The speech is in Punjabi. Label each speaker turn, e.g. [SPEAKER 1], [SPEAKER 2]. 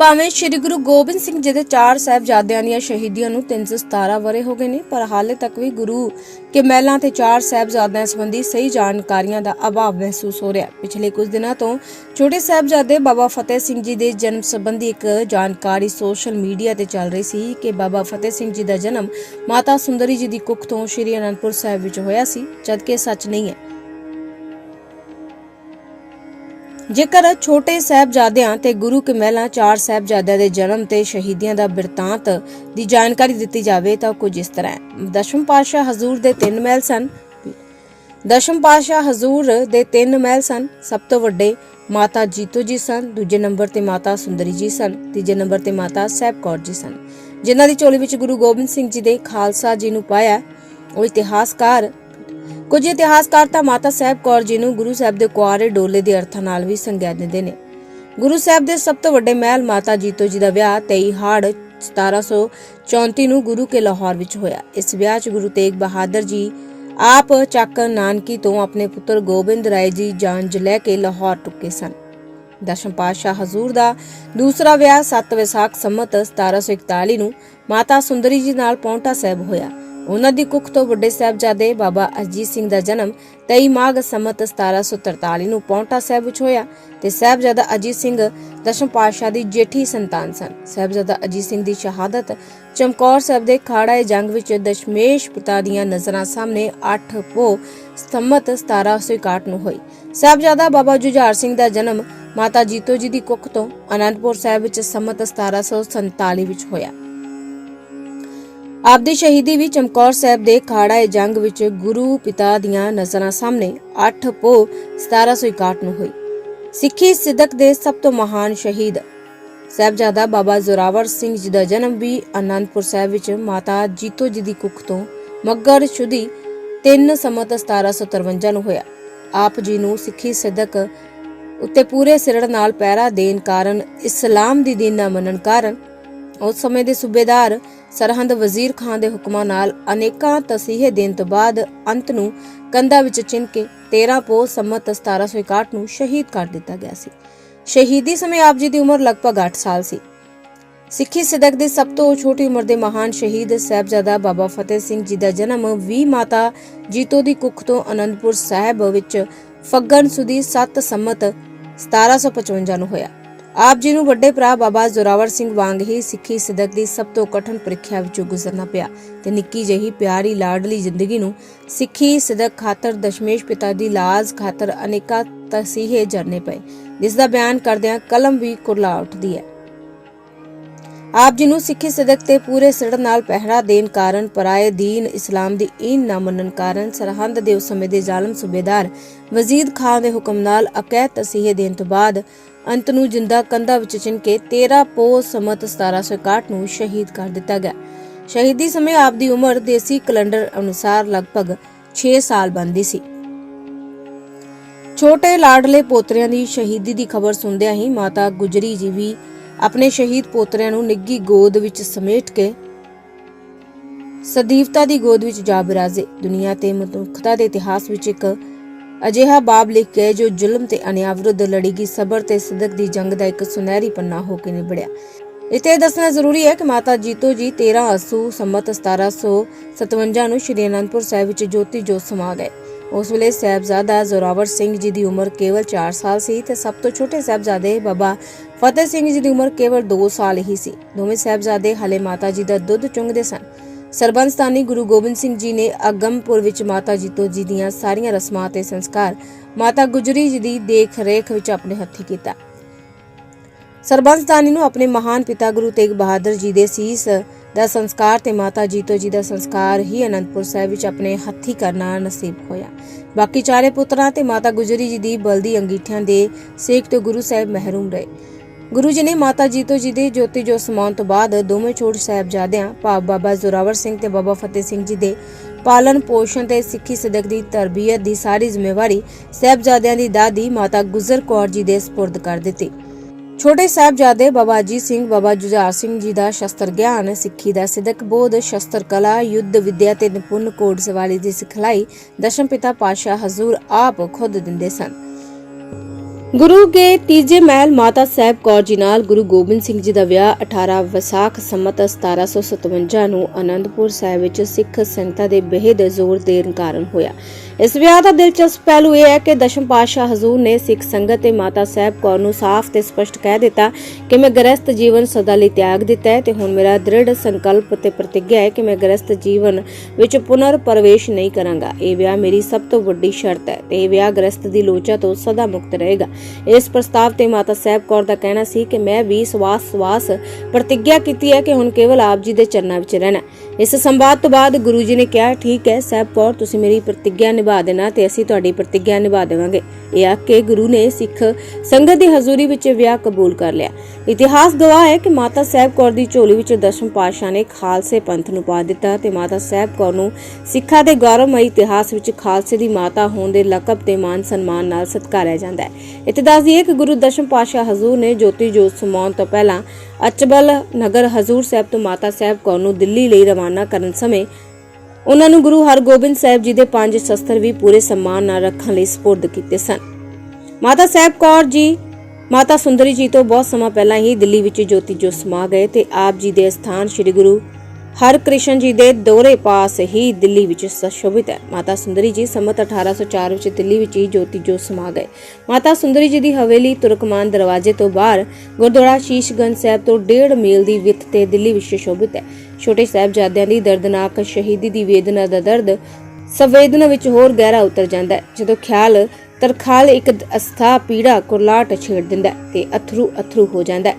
[SPEAKER 1] ਭਾਵੇਂ ਸ੍ਰੀ ਗੁਰੂ ਗੋਬਿੰਦ ਸਿੰਘ ਜੀ ਦੇ ਚਾਰ ਸਾਹਿਬਜ਼ਾਦਿਆਂ ਦੀਆਂ ਸ਼ਹੀਦੀਆਂ ਨੂੰ 317 ਵਰੇ ਹੋ ਗਏ ਨੇ, ਪਰ ਹਾਲੇ ਤੱਕ ਵੀ ਗੁਰੂ ਕੇ ਮਹਿਲਾਂ ਤੇ ਚਾਰ ਸਾਹਿਬਜ਼ਾਦਿਆਂ ਸੰਬੰਧੀ ਸਹੀ ਜਾਣਕਾਰੀਆਂ ਦਾ ਅਭਾਵ ਮਹਿਸੂਸ ਹੋ ਰਿਹਾ ਪਿਛਲੇ ਕੁਝ ਦਿਨਾਂ ਤੋਂ ਛੋਟੇ ਸਾਹਿਬਜ਼ਾਦੇ ਬਾਬਾ ਫਤਿਹ ਸਿੰਘ ਜੀ ਦੇ ਜਨਮ ਸੰਬੰਧੀ ਇੱਕ ਜਾਣਕਾਰੀ ਸੋਸ਼ਲ ਮੀਡੀਆ ਤੇ ਚੱਲ ਰਹੀ ਸੀ ਕਿ ਬਾਬਾ ਫਤਿਹ ਸਿੰਘ ਜੀ ਦਾ ਜਨਮ ਮਾਤਾ ਸੁੰਦਰੀ ਜੀ ਦੀ ਕੁੱਖ ਤੋਂ ਸ੍ਰੀ ਅਨੰਦਪੁਰ ਸਾਹਿਬ ਵਿੱਚ ਹੋਇਆ ਸੀ, ਜਦਕਿ ਸੱਚ ਨਹੀਂ ਹੈ। ਜੇਕਰ ਛੋਟੇ ਸਾਹਿਬਜ਼ਾਦਿਆਂ ਤੇ ਗੁਰੂ ਕੇ ਮਹਿਲਾਂ ਚਾਰ ਸਾਹਿਬਜ਼ਾਦਿਆਂ ਦੇ ਜਨਮ ਤੇ ਸ਼ਹੀਦੀਆਂ ਦਾ ਬਿਰਤਾਂਤ ਦੀ ਜਾਣਕਾਰੀ ਦਿੱਤੀ ਜਾਵੇ ਤਾਂ ਕੁਝ ਇਸ ਤਰ੍ਹਾਂ ਹੈ। ਦਸ਼ਮ ਪਾਤਸ਼ਾਹ ਹਜ਼ੂਰ ਦੇ ਤਿੰਨ ਮਹਿਲ ਸਨ। ਦਸ਼ਮ ਪਾਤਸ਼ਾਹ ਹਜ਼ੂਰ ਦੇ ਤਿੰਨ ਮਹਿਲ ਸਨ। ਸਭ ਤੋਂ ਵੱਡੇ ਮਾਤਾ ਜੀਤੋ ਜੀ ਸਨ। ਦੂਜੇ ਨੰਬਰ ਤੇ ਮਾਤਾ ਸੁੰਦਰੀ ਜੀ ਸਨ। ਤੀਜੇ ਨੰਬਰ ਤੇ ਮਾਤਾ ਸਾਹਿਬ ਕੌਰ ਜੀ ਸਨ। ਜਿਨ੍ਹਾਂ ਦੀ ਚੋਲੀ ਵਿੱਚ ਗੁਰੂ ਗੋਬਿੰਦ ਸਿੰਘ ਜੀ ਦੇ ਖਾਲਸਾ ਜੀ ਨੂੰ ਪਾਇਆ, ਉਹ ਇਤਿਹਾਸਕਾਰ ਕੁਝ ਇਤਿਹਾਸਕਾਰ ਤਾਂ ਮਾਤਾ ਸਾਹਿਬ ਕੌਰ ਜੀ ਨੂੰ ਗੁਰੂ ਸਾਹਿਬ ਦੇ ਕੁਆਰੇ ਡੋਲੇ ਦੇ ਅਰਥਾਂ ਨਾਲ ਵੀ ਸੰਗਿਆ ਦਿੰਦੇ ਨੇ। ਗੁਰੂ ਸਾਹਿਬ ਦੇ ਸਭ ਤੋਂ ਵੱਡੇ ਮਹਿਲ ਮਾਤਾ ਜੀਤੋ ਜੀ ਦਾ ਵਿਆਹ 23 ਹਾੜ 1734 ਨੂੰ ਗੁਰੂ ਕੇ ਲਾਹੌਰ ਵਿੱਚ ਹੋਇਆ। ਇਸ ਵਿਆਹ 'ਚ ਗੁਰੂ ਤੇਗ ਬਹਾਦਰ ਜੀ ਆਪ ਚੱਕ ਨਾਨਕੀ ਤੋਂ ਆਪਣੇ ਪੁੱਤਰ ਗੋਬਿੰਦ ਰਾਏ ਜੀ ਜਾਂਜ ਲੈ ਕੇ ਲਾਹੌਰ ਟੁੱਕੇ ਸਨ। ਦਸ਼ਮ ਪਾਤਸ਼ਾਹ ਹਜ਼ੂਰ ਦਾ ਦੂਸਰਾ ਵਿਆਹ 7 ਵਿਸਾਖ ਸੰਮਤ 1741 ਨੂੰ ਮਾਤਾ ਸੁੰਦਰੀ ਜੀ ਨਾਲ ਪੌਂਟਾ ਸਾਹਿਬ ਹੋਇਆ। ਉਹਨਾਂ ਦੀ ਕੁੱਖ ਤੋਂ ਵੱਡੇ ਸਾਹਿਬਜ਼ਾਦੇ ਬਾਬਾ ਅਜੀਤ ਸਿੰਘ ਦਾ ਜਨਮ 23 ਮਾਘ ਸੰਮਤ 1743 ਨੂੰ ਪੌਂਟਾ ਸਾਹਿਬ ਵਿੱਚ ਹੋਇਆ ਤੇ ਸਾਹਿਬਜ਼ਾਦਾ ਅਜੀਤ ਸਿੰਘ ਦਸ਼ਮ ਪਾਤਸ਼ਾਹ ਦੀ ਜੇਠੀ ਸੰਤਾਨ ਸਨ। ਸਾਹਿਬਜ਼ਾਦਾ ਅਜੀਤ ਸਿੰਘ ਦੀ ਸ਼ਹਾਦਤ ਚਮਕੌਰ ਸਾਹਿਬ ਦੇ ਖਾੜਾ ਜੰਗ ਵਿੱਚ ਦਸ਼ਮੇਸ਼ ਪਿਤਾ ਦੀਆਂ ਨਜ਼ਰਾਂ ਸਾਹਮਣੇ 8 ਪੋ ਸੰਮਤ 1761 ਨੂੰ ਹੋਈ। ਸਾਹਿਬਜ਼ਾਦਾ ਬਾਬਾ ਜੁਝਾਰ ਸਿੰਘ ਦਾ ਜਨਮ ਮਾਤਾ ਜੀਤੋ ਜੀ ਦੀ ਕੁੱਖ ਤੋਂ ਅਨੰਦਪੁਰ ਸਾਹਿਬ ਵਿੱਚ ਸੰਮਤ 1747 ਵਿੱਚ ਹੋਇਆ। ਆਪ ਦੀ ਸ਼ਹੀਦੀ ਵੀ ਚਮਕੌਰ ਸਾਹਿਬ ਦੇ ਖਾੜਾ ਜੰਗ ਵਿੱਚ ਗੁਰੂ ਪਿਤਾ ਦੀਆਂ ਨਜ਼ਰਾਂ ਸਾਹਮਣੇ 8 ਪੋ 1761 ਨੂੰ ਹੋਈ। ਸਿੱਖੀ ਸਿੱਧਕ ਦੇ ਸਭ ਤੋਂ ਮਹਾਨ ਸ਼ਹੀਦ ਸਾਹਿਬਜ਼ਾਦਾ ਬਾਬਾ ਜ਼ੋਰਾਵਰ ਸਿੰਘ ਜੀ ਦਾ ਜਨਮ ਵੀ ਅਨੰਦਪੁਰ ਸਾਹਿਬ ਵਿੱਚ ਮਾਤਾ ਜੀਤੋ ਜੀ ਦੀ ਕੁੱਖ ਤੋਂ ਮੱਗਰ ਸ਼ੁਦੀ 3 ਸੰਮਤ 1753 ਨੂੰ ਹੋਇਆ। ਆਪ ਜੀ ਨੂੰ ਸਿੱਖੀ ਸਿੱਧਕ ਉੱਤੇ ਪੂਰੇ ਸਿਰੜ ਨਾਲ ਪਹਿਰਾ ਦੇਣ ਕਾਰਨ ਇਸਲਾਮ ਦੀ ਦੀਨ ਨਾ ਮੰਨਣ ਕਾਰਨ ਉਸ ਸਮੇਂ ਦੇ ਸੂਬੇਦਾਰ ਸਰਹੰਦ ਵਜ਼ੀਰ ਖਾਨ ਦੇ ਹੁਕਮਾਂ ਨਾਲ ਅਨੇਕਾਂ ਤਸੀਹੇ ਦੇਣ ਤੋਂ ਬਾਅਦ ਅੰਤ ਨੂੰ ਕੰਧਾਂ ਵਿੱਚ ਚਿੰਨ ਕੇ 13 ਪੋ ਸੰਮਤ 1761 ਨੂੰ ਸ਼ਹੀਦ ਕਰ ਦਿੱਤਾ ਗਿਆ ਸੀ। ਸ਼ਹੀਦੀ ਸਮੇਂ ਆਪ ਜੀ ਦੀ ਉਮਰ ਲਗਭਗ 8 ਸਾਲ ਸੀ। ਸਿੱਖੀ ਸਿੱਧਕ ਦੇ ਸਭ ਤੋਂ ਛੋਟੀ ਉਮਰ ਦੇ ਮਹਾਨ ਸ਼ਹੀਦ ਸਾਹਿਬਜ਼ਾਦਾ ਬਾਬਾ ਫਤਿਹ ਸਿੰਘ ਜੀ ਦਾ ਜਨਮ 20 ਮਾਤਾ ਜੀਤੋ ਦੀ ਕੁੱਖ ਤੋਂ ਅਨੰਦਪੁਰ ਸਾਹਿਬ ਵਿੱਚ ਫੱਗਣ ਸੁਦੀ 7 ਸੰਮਤ 1755 ਨੂੰ ਹੋਇਆ। ਆਪ ਜੀ ਨੂੰ ਵੱਡੇ ਭਰਾ ਬਾਬਾ ਜ਼ੋਰਾਵਰ ਸਿੰਘ ਵਾਂਗ ਹੀ ਸਿੱਖੀ ਸਿੱਧਕ ਦੀ ਸਭ ਤੋਂ ਕਠਿਨ ਪ੍ਰੀਖਿਆ ਵਿੱਚੋਂ ਗੁਜ਼ਰਨਾ ਪਿਆ ਤੇ ਨਿੱਕੀ ਜਿਹੀ ਪਿਆਰੀ ਲਾਡਲੀ ਜ਼ਿੰਦਗੀ ਨੂੰ ਸਿੱਖੀ ਸਿੱਧਕ ਖਾਤਰ ਦਸ਼ਮੇਸ਼ ਪਿਤਾ ਦੀ ਲਾਜ਼ ਖਾਤਰ ਅਨੇਕਾਂ ਤਸੀਹੇ ਜਰਨੇ ਪਏ। ਜਿਸ ਦਾ ਬਿਆਨ ਕਰਦਿਆਂ ਕਲਮ ਵੀ ਕੁਰਲਾ ਉੱਠਦੀ ਹੈ। ਆਪ ਜੀ ਨੂੰ ਸਿੱਖੀ ਸਦਕ ਤੇ ਪੂਰੇ ਸਿਰ ਨਾਲ ਪਹਿਰਾ ਦੇਣ ਕਾਰਨ ਪਰਾਏ ਦੀਨ ਇਸਲਾਮ ਦੀ ਈਨ ਨਾ ਮੰਨਣ ਕਾਰਨ ਸਰਹੰਦ ਦੇ ਉਸ ਸਮੇਂ ਦੇ ਜ਼ਾਲਮ ਸੂਬੇਦਾਰ ਵਜ਼ੀਦ ਖਾਨ ਦੇ ਹੁਕਮ ਨਾਲ ਅਕੈਦ ਤਸੀਹੇ ਦੇਣ ਤੋਂ ਬਾਅਦ ਅੰਤ ਨੂੰ ਜਿੰਦਾ ਕੰਧਾ ਵਿੱਚ ਚਿਣ ਕੇ 13 ਪੋ ਸਮਤ 1761 ਨੂੰ ਸ਼ਹੀਦ ਕਰ ਦਿੱਤਾ ਗਿਆ। ਸ਼ਹੀਦੀ ਸਮੇਂ ਆਪ ਦੀ ਉਮਰ ਦੇਸੀ ਕੈਲੰਡਰ ਅਨੁਸਾਰ ਲਗਭਗ 6 ਸਾਲ ਬਣਦੀ ਸੀ। ਛੋਟੇ ਲਾਡਲੇ ਪੋਤਰਿਆਂ ਦੀ ਸ਼ਹੀਦੀ ਦੀ ਖਬਰ ਸੁਣਦਿਆਂ ਹੀ ਮਾਤਾ ਗੁਜਰੀ ਜੀ ਵੀ ਆਪਣੇ ਸ਼ਹੀਦ ਪੋਤਰਿਆਂ ਨੂੰ ਨਿੱਗੀ ਗੋਦ ਵਿੱਚ ਸਮੇਟ ਕੇ ਸਦੀਵਤਾ ਦੀ ਗੋਦ ਵਿੱਚ ਜਾ ਬਿਰਾਜੇ। ਦੁਨੀਆ ਤੇ ਮਨੁੱਖਤਾ ਦੇ ਇਤਿਹਾਸ ਵਿੱਚ ਇੱਕ ਅਜਿਹਾ ਬਾਬ ਲਿਖ ਕੇ ਜੋ ਜ਼ੁਲਮ ਤੇ ਅਨਿਆਂ ਵਿਰੁੱਧ ਲੜੀਗੀ ਸਬਰ ਤੇ ਸਿੱਧਕ ਦੀ ਜੰਗ ਦਾ ਇੱਕ ਸੁਨਹਿਰੀ ਪੰਨਾ ਹੋ ਕੇ ਨਿਬੜਿਆ। ਇਤੇ ਦੱਸਣਾ ਜ਼ਰੂਰੀ ਹੈ ਕਿ ਮਾਤਾ ਜੀਤੋ ਜੀ 13 ਅਸੂ ਸੰਮਤ 1757 ਨੂੰ ਸ਼੍ਰੀ ਅਨੰਦਪੁਰ ਸਾਹਿਬ ਵਿੱਚ ਜੋਤੀ ਜੋਤ ਸਮਾ ਗਏ। ਉਸ ਵੇਲੇ ਸਾਹਿਬਜ਼ਾਦਾ ਜ਼ੋਰਾਵਰ ਸਿੰਘ ਜੀ ਦੀ ਉਮਰ ਕੇਵਲ 4 ਸਾਲ ਸੀ ਤੇ ਸਭ ਤੋਂ ਛੋਟੇ ਸਾਹਿਬਜ਼ਾਦੇ ਬਾਬਾ ਫਤਿਹ ਸਿੰਘ ਜੀ ਦੀ ਉਮਰ ਕੇਵਲ 2 ਸਾਲ ਹੀ ਸੀ। ਦੋਵੇਂ ਸਾਹਿਬਜ਼ਾਦੇ ਹਲੇ ਮਾਤਾ ਜੀ ਦਾ ਦੁੱਧ ਚੁੰਗਦੇ ਸਨ। ਸਰਬੰਸਤਾਨੀ ਗੁਰੂ ਗੋਬਿੰਦ ਸਿੰਘ ਜੀ ਨੇ ਅਗੰਮਪੁਰ ਵਿੱਚ ਮਾਤਾ ਜੀਤੋ ਜੀ ਦੀਆਂ ਸਾਰੀਆਂ ਰਸਮਾਂ ਤੇ ਸੰਸਕਾਰ ਮਾਤਾ ਗੁਜਰੀ ਜੀ ਦੀ ਦੇਖ ਰੇਖ ਵਿੱਚ ਆਪਣੇ ਹੱਥੀ ਕੀਤਾ। ਸਰਬੰਸਦਾਨੀ ਨੂੰ ਆਪਣੇ ਮਹਾਨ ਪਿਤਾ ਗੁਰੂ ਤੇਗ ਬਹਾਦਰ ਜੀ ਦੇ ਸੀਸ ਦਾ ਸੰਸਕਾਰ ਤੇ ਮਾਤਾ ਜੀਤੋ ਜੀ ਦਾ ਸੰਸਕਾਰ ਹੀ ਅਨੰਦਪੁਰ ਸਾਹਿਬ ਵਿੱਚ ਆਪਣੇ ਹੱਥੀ ਕਰਨਾ ਨਸੀਬ ਹੋਇਆ। ਬਾਕੀ ਚਾਰੇ ਪੁੱਤਰਾਂ ਤੇ ਮਾਤਾ ਗੁਜਰੀ ਜੀ ਦੀ ਬਲਦੀ ਅੰਗੀਠਿਆਂ ਦੇ ਸੇਕ ਤੋਂ ਗੁਰੂ ਸਾਹਿਬ ਮਹਿਰੂਮ ਰਹੇ। ਗੁਰੂ ਜੀ ਨੇ ਮਾਤਾ ਜੀਤੋ ਜੀ ਦੇ ਜੋਤੀ ਜੋ ਸਮਾਉਣ ਤੋਂ ਬਾਅਦ ਦੋਵੇਂ ਛੋਟੇ ਸਾਹਿਬਜ਼ਾਦਿਆਂ, ਭਾਵ ਬਾਬਾ ਜ਼ੋਰਾਵਰ ਸਿੰਘ ਤੇ ਬਾਬਾ ਫਤਿਹ ਸਿੰਘ ਜੀ ਦੇ ਪਾਲਣ ਪੋਸ਼ਣ ਤੇ ਸਿੱਖੀ ਸਿੱਧਕ ਦੀ ਤਰਬੀਅਤ ਦੀ ਸਾਰੀ ਜ਼ਿੰਮੇਵਾਰੀ ਸਾਹਿਬਜ਼ਾਦਿਆਂ ਦੀ ਦਾਦੀ ਮਾਤਾ ਗੁਜਰ ਕੌਰ ਜੀ ਦੇ ਸਪੁਰਦ ਕਰ ਦਿੱਤੀ। ਛੋਟੇ ਸਾਹਿਬਜ਼ਾਦੇ ਬਾਬਾ ਅਜੀਤ ਸਿੰਘ, ਬਾਬਾ ਜੁਝਾਰ ਸਿੰਘ ਜੀ ਦਾ ਸ਼ਸਤਰ ਗਿਆਨ, ਸਿੱਖੀ ਦਾ ਸਿੱਧਕ ਬੋਧ, ਸ਼ਸਤਰ ਕਲਾ, ਯੁੱਧ, ਵਿਦਿਆ ਤੇ ਨਿਪੁੰਨ ਕੋਡ ਸਵਾਰੀ ਦੀ ਸਿਖਲਾਈ ਦਸ਼ਮ ਪਿਤਾ ਪਾਸ਼ਾ ਹਜ਼ੂਰ ਆਪ ਖੁਦ ਦਿੰਦੇ ਸਨ। ਗੁਰੂ ਕੇ ਤੀਜੇ ਮਹਿਲ ਮਾਤਾ ਸਾਹਿਬ ਕੌਰ ਜੀ ਨਾਲ ਗੁਰੂ ਗੋਬਿੰਦ ਸਿੰਘ ਜੀ ਦਾ ਵਿਆਹ 18 ਵਿਸਾਖ ਸੰਮਤ 1757 ਨੂੰ ਅਨੰਦਪੁਰ ਸਾਹਿਬ ਵਿੱਚ ਸਿੱਖ ਸੰਗਤਾਂ ਦੇ ਬੇਹਦ ਜ਼ੋਰ ਦੇਣ ਕਾਰਨ ਹੋਇਆ। ਇਸ ਵਿਆਹ ਦਾ ਦਿਲਚਸਪ ਪਹਿਲੂ ਇਹ ਹੈ ਕਿ ਦਸ਼ਮ ਪਾਤਸ਼ਾਹ ਹਜ਼ੂਰ ਨੇ ਸਿੱਖ ਸੰਗਤ ਤੇ ਮਾਤਾ ਸਾਹਿਬ ਕੌਰ ਨੂੰ ਸਾਫ਼ ਤੇ ਸਪਸ਼ਟ ਕਹਿ ਦਿੱਤਾ ਕਿ ਮੈਂ ਗ੍ਰਸਤ ਜੀਵਨ ਸਦਾ ਲਈ ਤਿਆਗ ਦਿੱਤਾ ਹੈ ਤੇ ਹੁਣ ਮੇਰਾ ਦ੍ਰਿੜ ਸੰਕਲਪ ਤੇ ਪ੍ਰਤੀਗਿਆ ਹੈ ਕਿ ਮੈਂ ਗ੍ਰਸਤ ਜੀਵਨ ਵਿੱਚ ਪੁਨਰ ਪ੍ਰਵੇਸ਼ ਨਹੀਂ ਕਰਾਂਗਾ। ਇਹ ਵਿਆਹ ਮੇਰੀ ਸਭ ਤੋਂ ਵੱਡੀ ਸ਼ਰਤ ਹੈ ਤੇ ਇਹ ਵਿਆਹ ਗ੍ਰਸਤ ਦੀ ਲੋਚਾ ਤੋਂ ਸਦਾ ਮੁਕਤ ਰਹੇਗਾ। ਇਸ ਪ੍ਰਸਤਾਵ ਤੇ ਮਾਤਾ ਸਾਹਿਬ ਕੌਰ ਦਾ ਕਹਿਣਾ ਸੀ ਕਿ ਮੈਂ ਵੀ ਸਵਾਸ ਸਵਾਸ ਪ੍ਰਤੀਗਿਆ ਕੀਤੀ ਹੈ ਕਿ ਹੁਣ ਕੇਵਲ ਆਪ ਜੀ ਦੇ ਚਰਨਾਂ ਵਿੱਚ ਰਹਿਣਾ ਇਸ ਸੰਵਾਦ ਤੋਂ ਬਾਅਦ ਗੁਰੂ ਜੀ ਨੇ ਕਿਹਾ, ਠੀਕ ਹੈ, ਸਾਹਿਬ ਕੌਰ, ਤੁਸੀਂ ਮੇਰੀ ਪ੍ਰਤੀਗਿਆ ਨਿਭਾ ਦੇਣਾ ਤੇ ਅਸੀਂ ਤੁਹਾਡੀ ਪ੍ਰਤੀਗਿਆ ਨਿਭਾ ਦੇਵਾਂਗੇ। ਇਹ ਆਖ ਕੇ ਗੁਰੂ ਨੇ ਸਿੱਖ ਸੰਗਤ ਦੀ ਹਜ਼ੂਰੀ ਵਿੱਚ ਵਿਆਹ ਕਬੂਲ ਕਰ ਲਿਆ। ਇਤਿਹਾਸ ਗਵਾਹ ਹੈ ਕਿ ਮਾਤਾ ਸਾਹਿਬ ਕੌਰ ਦੀ ਝੋਲੀ ਵਿੱਚ ਦਸ਼ਮ ਪਾਤਸ਼ਾਹ ਨੇ ਖਾਲਸੇ ਪੰਥ ਨੂੰ ਪਾ ਦਿੱਤਾ ਤੇ ਮਾਤਾ ਸਾਹਿਬ ਕੌਰ ਨੂੰ ਸਿੱਖਾਂ ਦੇ ਗੌਰਵਮਈ ਇਤਿਹਾਸ ਵਿੱਚ ਖਾਲਸੇ ਦੀ ਮਾਤਾ ਹੋਣ ਦੇ ਲਕਬ ਤੇ ਮਾਨ ਸਨਮਾਨ ਨਾਲ ਸਤਿਕਾਰਿਆ ਜਾਂਦਾ ਹੈ। ਇੱਥੇ ਦੱਸ ਕਿ ਗੁਰੂ ਦਸ਼ਮ ਪਾਤਸ਼ਾਹ ਹਜ਼ੂਰ ਨੇ ਜੋਤੀ ਜੋਤ ਸਮਾਉਣ ਤੋਂ ਪਹਿਲਾਂ ਅਚਬਲ ਨਗਰ ਹਜ਼ੂਰ ਸਾਹਿਬ ਤੋਂ ਮਾਤਾ ਸਾਹਿਬ ਕੌਰ ਨੂੰ ਦਿੱਲੀ ਲਈ ਰਵਾਨਾ ਕਰਨ ਸਮੇਂ ਉਹਨਾਂ ਨੂੰ ਗੁਰੂ ਹਰਗੋਬਿੰਦ ਸਾਹਿਬ ਜੀ ਦੇ ਪੰਜ ਸ਼ਸਤਰ ਵੀ ਪੂਰੇ ਸਨਮਾਨ ਨਾਲ ਰੱਖਣ ਲਈ ਸਪੁਰਦ ਕੀਤੇ ਸਨ। ਮਾਤਾ ਸਾਹਿਬ ਕੌਰ ਜੀ, ਮਾਤਾ ਸੁੰਦਰੀ ਜੀ ਤੋਂ ਬਹੁਤ ਸਮਾਂ ਪਹਿਲਾਂ ਹੀ ਦਿੱਲੀ ਵਿੱਚ ਜੋਤੀ ਜੋਤ ਸਮਾ ਗਏ ਤੇ ਆਪ ਜੀ ਦੇ ਸਥਾਨ ਸ੍ਰੀ ਗੁਰੂ ਹਰ ਕ੍ਰਿਸ਼ਨ ਜੀ ਦੇ ਦੋਹਰੇ ਪਾਸ ਹੀ ਦਿੱਲੀ ਵਿੱਚ ਸੁਸ਼ੋਭਿਤ ਹੈ। ਮਾਤਾ ਸੁੰਦਰੀ ਜੀ ਸੰਮਤ 1804 ਵਿੱਚ ਦਿੱਲੀ ਵਿੱਚ ਹੀ ਜੋਤੀ ਜੋਤ ਸਮਾ ਗਏ। ਮਾਤਾ ਸੁੰਦਰੀ ਜੀ ਦੀ ਹਵੇਲੀ ਤੁਰਕਮਾਨ ਦਰਵਾਜ਼ੇ ਤੋਂ ਬਾਹਰ ਗੁਰਦੁਆਰਾ ਸ਼ੀਸ਼ਗੰਜ ਸਾਹਿਬ ਤੋਂ 1.5 ਮੀਲ ਦੀ ਵਿੱਥ ਤੇ ਦਿੱਲੀ ਵਿੱਚ ਸੁਸ਼ੋਭਿਤ ਹੈ। ਛੋਟੇ ਸਾਹਿਬਜ਼ਾਦਿਆਂ ਦੀ ਦਰਦਨਾਕ ਸ਼ਹੀਦੀ ਦੀ ਵੇਦਨਾ ਦਾ ਦਰਦ ਸੰਵੇਦਨਾ ਵਿੱਚ ਹੋਰ ਗਹਿਰਾ ਉਤਰ ਜਾਂਦਾ ਹੈ। ਜਦੋਂ ਖਿਆਲ ਤਰਖਾਲ ਇੱਕ ਅਸਥਾ ਪੀੜਾ ਕੁਰਲਾਟ ਛੇੜ ਦਿੰਦਾ ਹੈ ਤੇ ਅਥਰੂ ਅਥਰੂ ਹੋ ਜਾਂਦਾ ਹੈ।